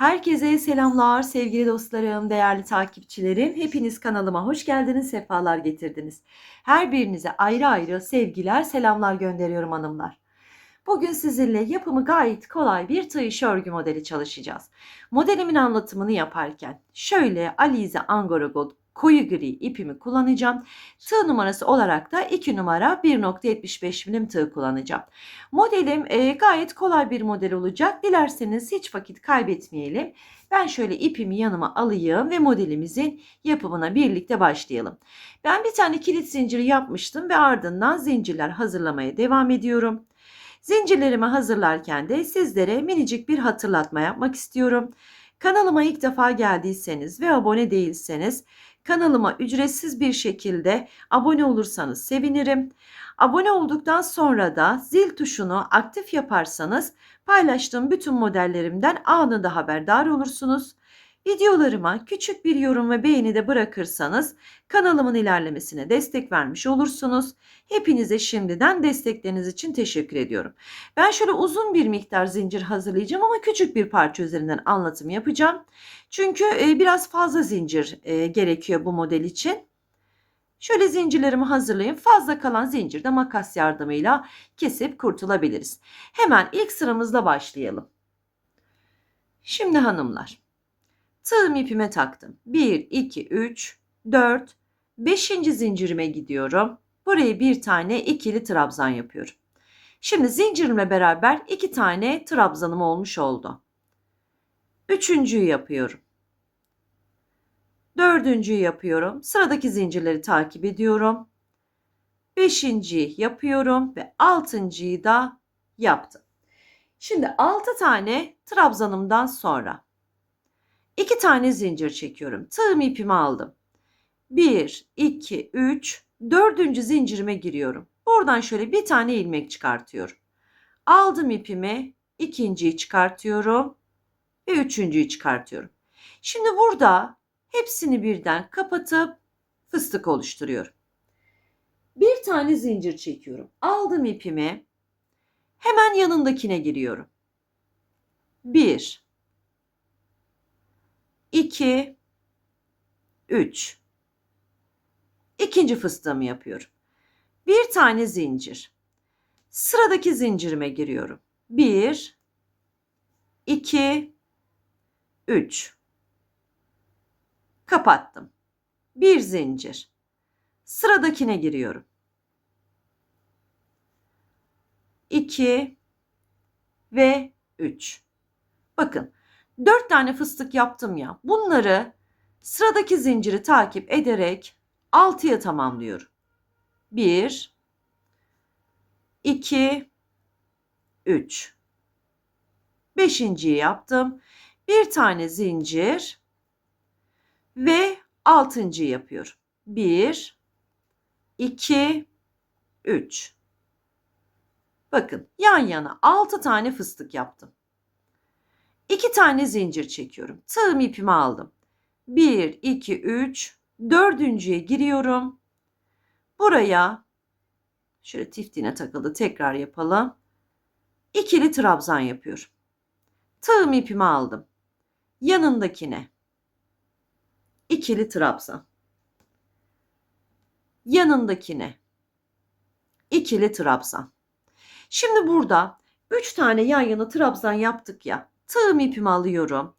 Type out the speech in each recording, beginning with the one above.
Herkese selamlar sevgili dostlarım, değerli takipçilerim. Hepiniz kanalıma hoş geldiniz, sefalar getirdiniz. Her birinize ayrı ayrı sevgiler, selamlar gönderiyorum hanımlar. Bugün sizinle yapımı gayet kolay bir tığ iş örgü modeli çalışacağız. Modelimin anlatımını yaparken şöyle Alize Angora koyu gri ipimi kullanacağım. Tığ numarası olarak da 2 numara 1.75 milim tığ kullanacağım. Modelim e, gayet kolay bir model olacak. Dilerseniz hiç vakit kaybetmeyelim. Ben şöyle ipimi yanıma alayım ve modelimizin yapımına birlikte başlayalım. Ben bir tane kilit zinciri yapmıştım ve ardından zincirler hazırlamaya devam ediyorum. Zincirlerimi hazırlarken de sizlere minicik bir hatırlatma yapmak istiyorum. Kanalıma ilk defa geldiyseniz ve abone değilseniz kanalıma ücretsiz bir şekilde abone olursanız sevinirim. Abone olduktan sonra da zil tuşunu aktif yaparsanız paylaştığım bütün modellerimden anında haberdar olursunuz. Videolarıma küçük bir yorum ve beğeni de bırakırsanız kanalımın ilerlemesine destek vermiş olursunuz. Hepinize şimdiden destekleriniz için teşekkür ediyorum. Ben şöyle uzun bir miktar zincir hazırlayacağım ama küçük bir parça üzerinden anlatım yapacağım. Çünkü e, biraz fazla zincir e, gerekiyor bu model için. Şöyle zincirlerimi hazırlayayım. Fazla kalan zincir de makas yardımıyla kesip kurtulabiliriz. Hemen ilk sıramızla başlayalım. Şimdi hanımlar. Tığım ipime taktım. 1, 2, 3, 4, 5. zincirime gidiyorum. Buraya bir tane ikili trabzan yapıyorum. Şimdi zincirimle beraber iki tane trabzanım olmuş oldu. Üçüncüyü yapıyorum. Dördüncüyü yapıyorum. Sıradaki zincirleri takip ediyorum. Beşinciyi yapıyorum ve altıncıyı da yaptım. Şimdi altı tane trabzanımdan sonra iki tane zincir çekiyorum. Tığım ipimi aldım. Bir, iki, üç, dördüncü zincirime giriyorum. Buradan şöyle bir tane ilmek çıkartıyorum. Aldım ipimi, ikinciyi çıkartıyorum ve üçüncüyü çıkartıyorum. Şimdi burada hepsini birden kapatıp fıstık oluşturuyorum. Bir tane zincir çekiyorum. Aldım ipimi. Hemen yanındakine giriyorum. 1 2 3 İkinci fıstığımı yapıyorum. Bir tane zincir. Sıradaki zincirime giriyorum. 1 2 3 Kapattım. Bir zincir. Sıradakine giriyorum. 2 ve 3. Bakın 4 tane fıstık yaptım ya. Bunları sıradaki zinciri takip ederek 6'ya tamamlıyorum. 1 2 3 Beşinciyi yaptım. Bir tane zincir ve altıncıyı yapıyorum. 1 2 3 Bakın yan yana 6 tane fıstık yaptım. 2 tane zincir çekiyorum. Tığım ipimi aldım. 1 2 3 dördüncüye giriyorum. Buraya şöyle tiftine takıldı tekrar yapalım. İkili trabzan yapıyorum. Tığım ipimi aldım. Yanındakine ikili trabzan. Yanındakine ikili trabzan. Şimdi burada 3 tane yan yana trabzan yaptık ya. Tığım ipimi alıyorum.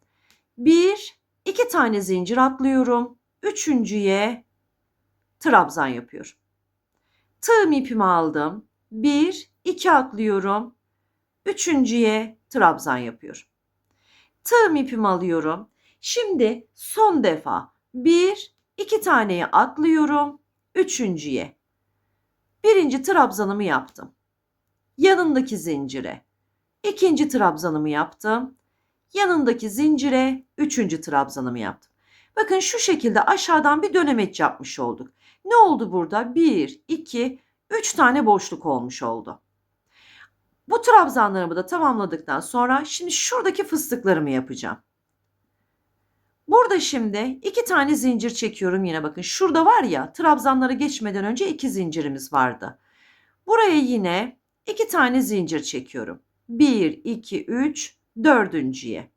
1 2 tane zincir atlıyorum. Üçüncüye trabzan yapıyorum. Tığım ipimi aldım. 1 2 atlıyorum. Üçüncüye trabzan yapıyorum. Tığım ipimi alıyorum. Şimdi son defa 1 2 taneyi atlıyorum. Üçüncüye. Birinci trabzanımı yaptım yanındaki zincire. İkinci trabzanımı yaptım. Yanındaki zincire üçüncü trabzanımı yaptım. Bakın şu şekilde aşağıdan bir dönemeç yapmış olduk. Ne oldu burada? 1, 2, 3 tane boşluk olmuş oldu. Bu trabzanlarımı da tamamladıktan sonra şimdi şuradaki fıstıklarımı yapacağım. Burada şimdi iki tane zincir çekiyorum yine bakın. Şurada var ya trabzanlara geçmeden önce iki zincirimiz vardı. Buraya yine 2 tane zincir çekiyorum. 1, 2, 3, dördüncüye.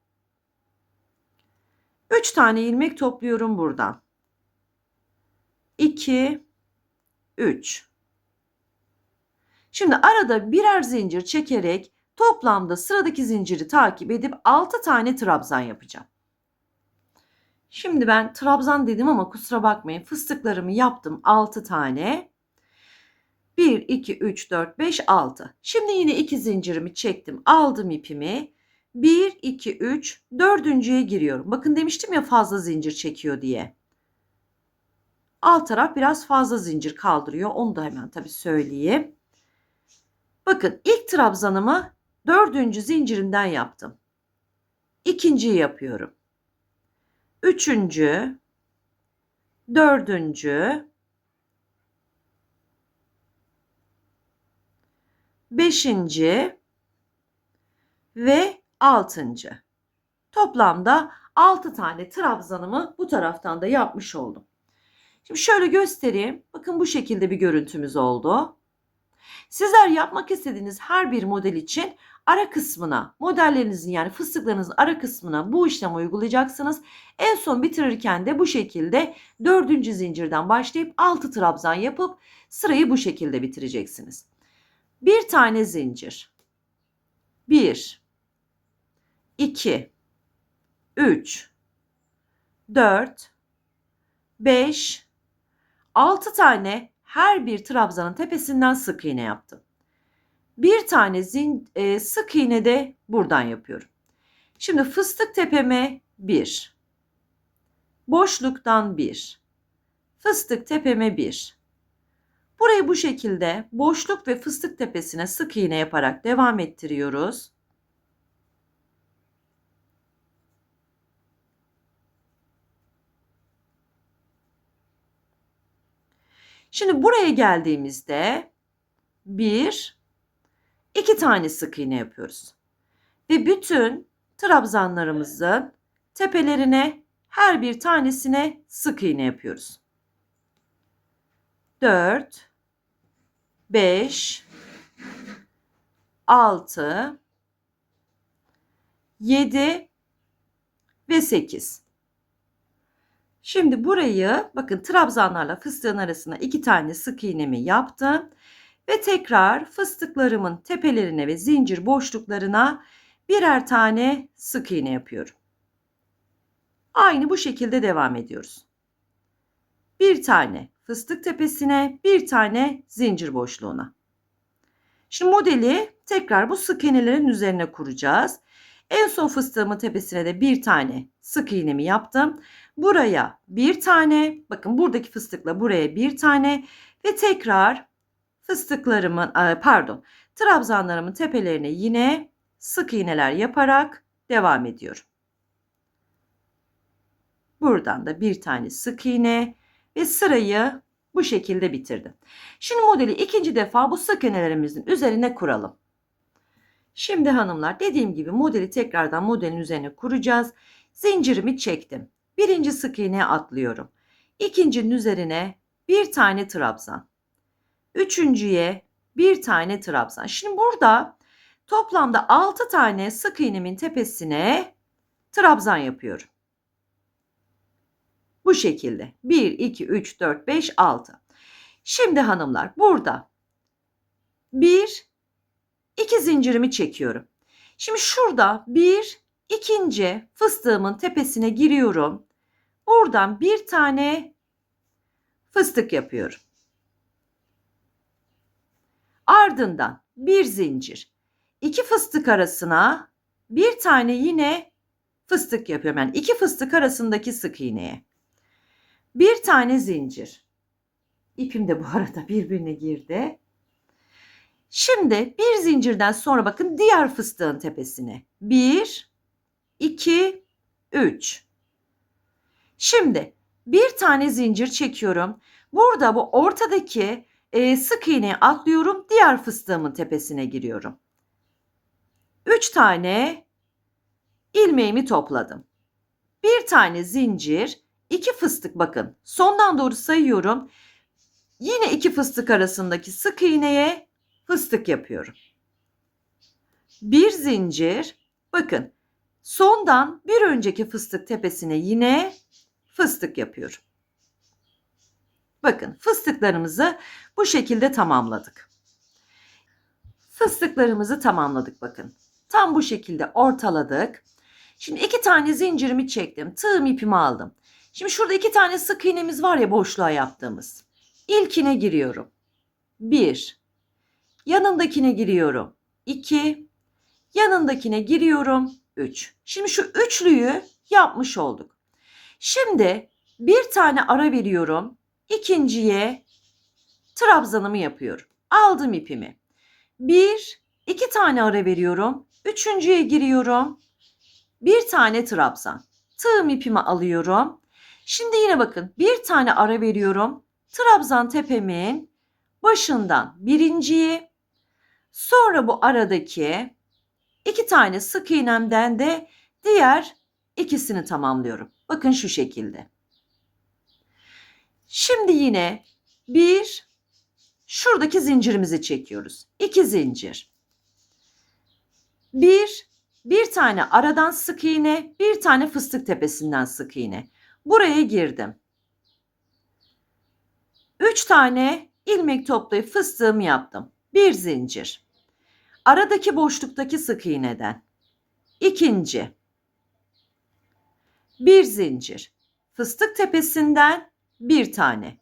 3 tane ilmek topluyorum buradan. 2 3 Şimdi arada birer zincir çekerek toplamda sıradaki zinciri takip edip 6 tane trabzan yapacağım. Şimdi ben trabzan dedim ama kusura bakmayın fıstıklarımı yaptım 6 tane. 1, 2, 3, 4, 5, 6. Şimdi yine iki zincirimi çektim. Aldım ipimi. 1, 2, 3, dördüncüye giriyorum. Bakın demiştim ya fazla zincir çekiyor diye. Alt taraf biraz fazla zincir kaldırıyor. Onu da hemen tabii söyleyeyim. Bakın ilk trabzanımı dördüncü zincirinden yaptım. İkinciyi yapıyorum. Üçüncü, dördüncü, beşinci ve altıncı. Toplamda altı tane trabzanımı bu taraftan da yapmış oldum. Şimdi şöyle göstereyim. Bakın bu şekilde bir görüntümüz oldu. Sizler yapmak istediğiniz her bir model için ara kısmına, modellerinizin yani fıstıklarınızın ara kısmına bu işlemi uygulayacaksınız. En son bitirirken de bu şekilde dördüncü zincirden başlayıp altı trabzan yapıp sırayı bu şekilde bitireceksiniz. Bir tane zincir. 1 2 3 4 5 6 tane her bir trabzanın tepesinden sık iğne yaptım. Bir tane zin, e, sık iğne de buradan yapıyorum. Şimdi fıstık tepeme 1. Boşluktan 1. Fıstık tepeme 1. Burayı bu şekilde boşluk ve fıstık tepesine sık iğne yaparak devam ettiriyoruz. Şimdi buraya geldiğimizde bir, iki tane sık iğne yapıyoruz. Ve bütün trabzanlarımızın tepelerine her bir tanesine sık iğne yapıyoruz. 4 5 6 7 ve 8. Şimdi burayı bakın trabzanlarla fıstığın arasına iki tane sık iğnemi yaptım. Ve tekrar fıstıklarımın tepelerine ve zincir boşluklarına birer tane sık iğne yapıyorum. Aynı bu şekilde devam ediyoruz. Bir tane fıstık tepesine, bir tane zincir boşluğuna. Şimdi modeli tekrar bu sık iğnelerin üzerine kuracağız. En son fıstığımın tepesine de bir tane sık iğnemi yaptım. Buraya bir tane, bakın buradaki fıstıkla buraya bir tane ve tekrar fıstıklarımın, pardon, trabzanlarımın tepelerine yine sık iğneler yaparak devam ediyorum. Buradan da bir tane sık iğne ve sırayı bu şekilde bitirdim. Şimdi modeli ikinci defa bu sık iğnelerimizin üzerine kuralım. Şimdi hanımlar dediğim gibi modeli tekrardan modelin üzerine kuracağız. Zincirimi çektim. Birinci sık iğneye atlıyorum. İkincinin üzerine bir tane trabzan. Üçüncüye bir tane trabzan. Şimdi burada toplamda 6 tane sık iğnemin tepesine trabzan yapıyorum. Bu şekilde 1, 2, 3, 4, 5, 6. Şimdi hanımlar burada 1, 2 zincirimi çekiyorum. Şimdi şurada bir ikinci fıstığımın tepesine giriyorum. Buradan bir tane fıstık yapıyorum. Ardından bir zincir. iki fıstık arasına bir tane yine fıstık yapıyorum. Yani iki fıstık arasındaki sık iğneye. Bir tane zincir. İpim de bu arada birbirine girdi. Şimdi bir zincirden sonra bakın diğer fıstığın tepesine. 1, 2, 3. Şimdi bir tane zincir çekiyorum. Burada bu ortadaki e, sık iğneyi atlıyorum. Diğer fıstığımın tepesine giriyorum. 3 tane ilmeğimi topladım. Bir tane zincir, iki fıstık bakın. Sondan doğru sayıyorum. Yine iki fıstık arasındaki sık iğneye fıstık yapıyorum. Bir zincir, bakın Sondan bir önceki fıstık tepesine yine fıstık yapıyorum. Bakın fıstıklarımızı bu şekilde tamamladık. Fıstıklarımızı tamamladık bakın. Tam bu şekilde ortaladık. Şimdi iki tane zincirimi çektim. Tığım ipimi aldım. Şimdi şurada iki tane sık iğnemiz var ya boşluğa yaptığımız. İlkine giriyorum. Bir. Yanındakine giriyorum. İki. Yanındakine giriyorum. Üç. Şimdi şu üçlüyü yapmış olduk. Şimdi bir tane ara veriyorum. İkinciye trabzanımı yapıyorum. Aldım ipimi. Bir, iki tane ara veriyorum. Üçüncüye giriyorum. Bir tane trabzan. Tığım ipimi alıyorum. Şimdi yine bakın bir tane ara veriyorum. Trabzan tepemin başından birinciyi sonra bu aradaki iki tane sık iğnemden de diğer ikisini tamamlıyorum. Bakın şu şekilde. Şimdi yine bir şuradaki zincirimizi çekiyoruz. İki zincir. Bir, bir tane aradan sık iğne, bir tane fıstık tepesinden sık iğne. Buraya girdim. Üç tane ilmek toplayıp fıstığımı yaptım. Bir zincir. Aradaki boşluktaki sık iğneden. İkinci. Bir zincir. Fıstık tepesinden bir tane.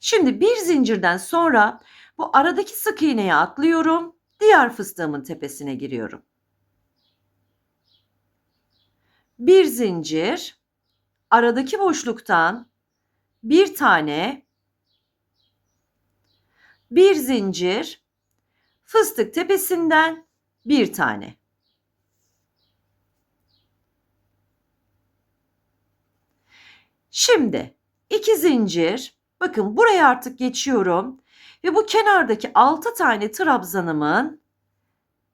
Şimdi bir zincirden sonra bu aradaki sık iğneye atlıyorum. Diğer fıstığımın tepesine giriyorum. Bir zincir, aradaki boşluktan bir tane, bir zincir, fıstık tepesinden bir tane. Şimdi iki zincir, bakın buraya artık geçiyorum ve bu kenardaki altı tane trabzanımın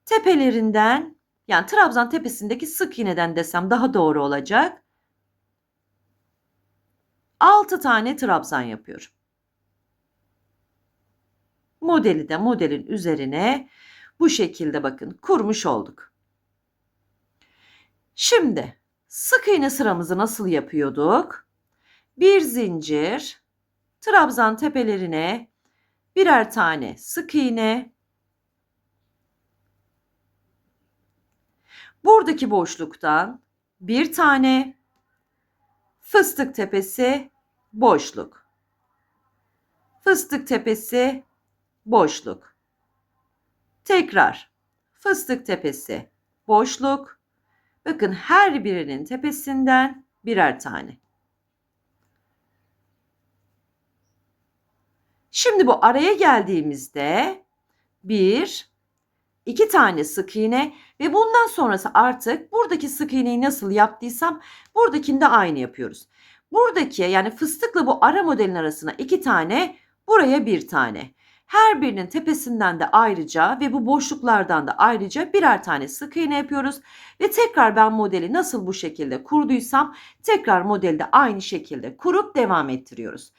tepelerinden yani trabzan tepesindeki sık iğneden desem daha doğru olacak. 6 tane trabzan yapıyorum. Modeli de modelin üzerine bu şekilde bakın kurmuş olduk. Şimdi sık iğne sıramızı nasıl yapıyorduk? Bir zincir, trabzan tepelerine birer tane sık iğne, Buradaki boşluktan bir tane fıstık tepesi boşluk. Fıstık tepesi boşluk. Tekrar fıstık tepesi boşluk. Bakın her birinin tepesinden birer tane. Şimdi bu araya geldiğimizde bir, iki tane sık iğne ve bundan sonrası artık buradaki sık iğneyi nasıl yaptıysam buradakinde aynı yapıyoruz. Buradaki yani fıstıkla bu ara modelin arasına iki tane buraya bir tane. Her birinin tepesinden de ayrıca ve bu boşluklardan da ayrıca birer tane sık iğne yapıyoruz. Ve tekrar ben modeli nasıl bu şekilde kurduysam tekrar modelde aynı şekilde kurup devam ettiriyoruz.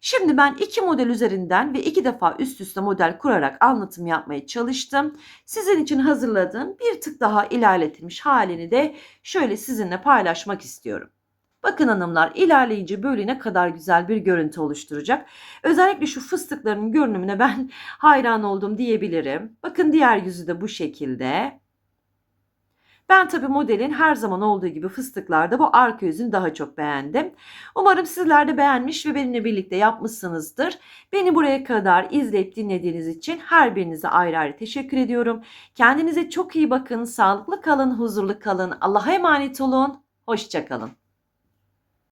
Şimdi ben iki model üzerinden ve iki defa üst üste model kurarak anlatım yapmaya çalıştım. Sizin için hazırladığım bir tık daha ilerletilmiş halini de şöyle sizinle paylaşmak istiyorum. Bakın hanımlar ilerleyince böyle ne kadar güzel bir görüntü oluşturacak. Özellikle şu fıstıkların görünümüne ben hayran oldum diyebilirim. Bakın diğer yüzü de bu şekilde. Ben tabi modelin her zaman olduğu gibi fıstıklarda bu arka yüzünü daha çok beğendim. Umarım sizler de beğenmiş ve benimle birlikte yapmışsınızdır. Beni buraya kadar izleyip dinlediğiniz için her birinize ayrı ayrı teşekkür ediyorum. Kendinize çok iyi bakın, sağlıklı kalın, huzurlu kalın. Allah'a emanet olun. Hoşçakalın.